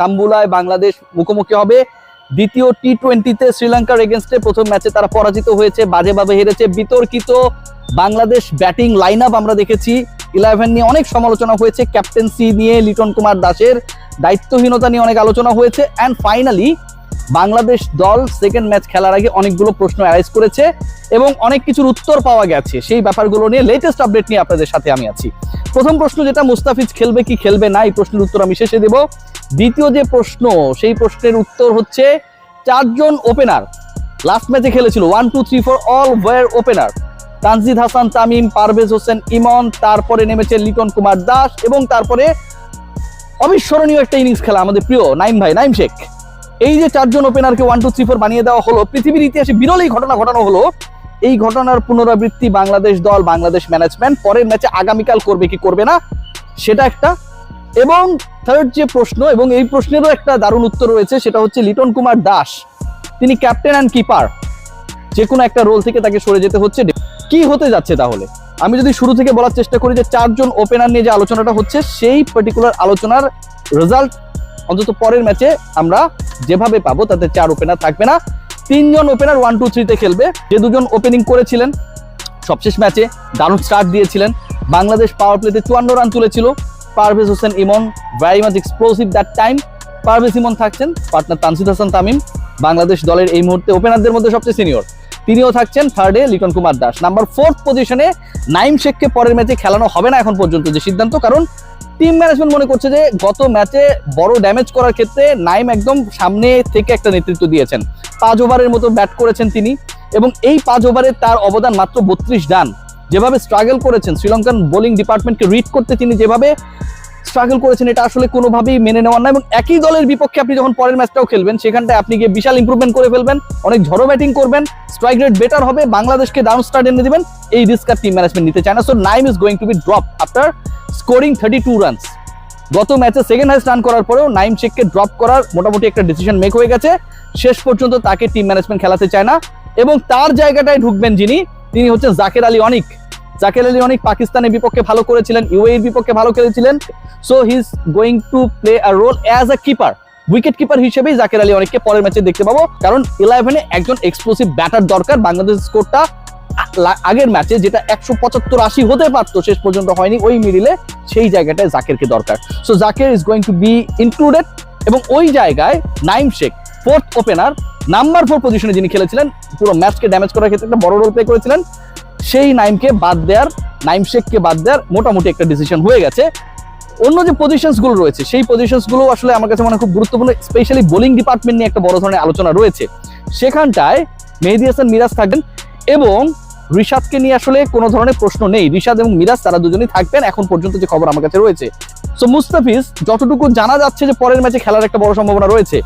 ডাম্বুলায় বাংলাদেশ মুখোমুখি হবে। দ্বিতীয় টি টোয়েন্টিতে শ্রীলঙ্কার এগেনস্টে প্রথম ম্যাচে তারা পরাজিত হয়েছে বাজেভাবে হেরেছে। বিতর্কিত বাংলাদেশ ব্যাটিং লাইন আমরা দেখেছি। ইলেভেন নিয়ে অনেক সমালোচনা হয়েছে ক্যাপ্টেন্সি নিয়ে লিটন কুমার দাসের দায়িত্বহীনতা নিয়ে অনেক আলোচনা হয়েছে। অ্যান্ড ফাইনালি বাংলাদেশ দল সেকেন্ড ম্যাচ খেলার আগে অনেকগুলো প্রশ্ন অ্যারাইজ করেছে এবং অনেক কিছুর উত্তর পাওয়া গেছে। সেই ব্যাপারগুলো নিয়ে লেটেস্ট আপডেট নিয়ে আপনাদের সাথে আমি আছি। প্রথম প্রশ্ন যেটা, মুস্তাফিজ খেলবে কি খেলবে না, এই প্রশ্নের উত্তর আমি শেষে দেব। দ্বিতীয় যে প্রশ্ন, সেই প্রশ্নের উত্তর হচ্ছে চারজন ওপেনার লাস্ট ম্যাচে খেলেছিল one two three four all are opener Tanzid Hasan, Tamim, Parvez Hossain, Emon, তারপরে নেমেছে লিটন কুমার দাস এবং তারপরে অবিস্মরণীয় একটা ইনিংস খেলা আমাদের প্রিয় নাইম ভাই, নাইম শেখ। এই যে চারজন ওপেনারকে ওয়ান টু থ্রি ফোর বানিয়ে দেওয়া হলো, পৃথিবীর ইতিহাসে বিরল এই ঘটনা ঘটানো হলো। এই ঘটনার পুনরাবৃত্তি বাংলাদেশ দল, বাংলাদেশ ম্যানেজমেন্ট পরের ম্যাচে আগামীকাল করবে কি করবে না, সেটা একটা এবং থার্ড যে প্রশ্ন, এবং এই প্রশ্নেরও একটা দারুণ উত্তর রয়েছে, সেটা হচ্ছে লিটন কুমার দাস। তিনি ক্যাপ্টেন অ্যান্ড কিপার যে কোনো একটা রোল থেকে তাকে সরে যেতে হচ্ছে। কি হতে যাচ্ছে তাহলে? আমি যদি শুরু থেকে বলার চেষ্টা করি যে চারজন ওপেনার নিয়ে যে আলোচনাটা হচ্ছে, সেই পার্টিকুলার আলোচনার রেজাল্ট অন্তত পরের ম্যাচে আমরা যেভাবে পাবো, তাতে চার ওপেনার থাকবে না। তিনজন ওপেনার ওয়ান টু থ্রিতে খেলবে। যে দুজন ওপেনিং করেছিলেন, সবশেষ ম্যাচে দারুণ স্টার্ট দিয়েছিলেন। বাংলাদেশ পাওয়ার প্লেতে চুয়ান্ন রান তুলেছিল। Parvez Hossain Emon very much explosive that time Parvez Emon থাকছেন পার্টনার তানসিদ হাসান তামিম, বাংলাদেশ দলের এই মুহূর্তে ওপেনারদের মধ্যে সবচেয়ে সিনিয়র তিনিও থাকছেন থার্ডে লিটন কুমার দাস। নাম্বার ফোর্থ পজিশনে নাইম শেখকে পরের ম্যাচে খেলানো হবে না এখন পর্যন্ত যে সিদ্ধান্ত, কারণ টিম ম্যানেজমেন্ট মনে করছে যে গত ম্যাচে বড় ড্যামেজ করার ক্ষেত্রে নাইম একদম সামনে থেকে একটা নেতৃত্ব দিয়েছেন। পাঁচ ওভারের মতো ব্যাট করেছেন তিনি এবং এই পাঁচ ওভারে তার অবদান মাত্র বত্রিশ রান। যেভাবে স্ট্রাগল করেছেন, শ্রীলঙ্কান বোলিং ডিপার্টমেন্টকে রিড করতে তিনি যেভাবে স্ট্রাগল করেছেন, এটা আসলে কোনোভাবেই মেনে নেওয়ার না এবং একই দলের বিপক্ষে আপনি যখন পরের ম্যাচটাও খেলবেন, সেখানটায় আপনি গিয়ে বিশাল ইমপ্রুভমেন্ট করে ফেলবেন, অনেক ঝড়ো ব্যাটিং করবেন স্ট্রাইক রেট বেটার হবে, বাংলাদেশকে ডাউন স্টার্ট এনে দিবেন, এই রিস্ক আর টিম ম্যানেজমেন্ট নিতে চায় না। So Naim is going to be drop after scoring thirty two runs গত ম্যাচে সেকেন্ড হাইস্ট রান করার পরেও নাইম শেখকে ড্রপ করার মোটামুটি একটা ডিসিশন মেক হয়ে গেছে। শেষ পর্যন্ত তাকে টিম ম্যানেজমেন্ট খেলাতে চায় না এবং তার জায়গাটায় ঢুকবেন যিনি তিনি হচ্ছেন জাকের আলী অনিক। জাকের আলী অনিক পাকিস্তানের বিপক্ষে ভালো করেছিলেন ইউএর বিপক্ষে ভালো খেলেছিলেন। So he is going to play a role as a keeper wicket keeper হিসেবেই জাকের আলী অনেককে পরের ম্যাচে দেখতে পাবো। কারণ ইলেভেনে একজন এক্সপ্লোসিভ ব্যাটার দরকার, বাংলাদেশ স্কোরটা আগের ম্যাচে যেটা একশো পঁচাত্তর আশি হতে পারতো, শেষ পর্যন্ত হয়নি, ওই মিডিলে সেই জায়গাটায় জাকেরকে দরকার। So Jaker is going to be included এবং ওই জায়গায় Naim Sheikh fourth opener number four পজিশনে যিনি খেলেছিলেন, পুরো ম্যাচকে ড্যামেজ করার ক্ষেত্রে একটা বড় রোল প্লে করেছিলেন, সেই নাইমকে বাদ দেওয়ার নাইম শেখকে বাদ দেওয়ার মোটামুটি একটা ডিসিশন হয়ে গেছে। অন্য যে পজিশনসগুলো রয়েছে, সেই পজিশনসগুলো আসলে আমার কাছে মনে খুব গুরুত্বপূর্ণ স্পেশালি বোলিং ডিপার্টমেন্ট নিয়ে একটা বড় ধরনের আলোচনা রয়েছে। সেখানটায় মেহেদি হাসান মিরাজ থাকবেন এবং রিশাদকে নিয়ে আসলে কোনো ধরনের প্রশ্ন নেই। রিশাদ এবং মিরাজ তারা দুজনেই থাকবেন, এখন পর্যন্ত যে খবর আমার কাছে রয়েছে। সো মুস্তাফিজ, যতটুকু জানা যাচ্ছে যে পরের ম্যাচে খেলার একটা বড় সম্ভাবনা রয়েছে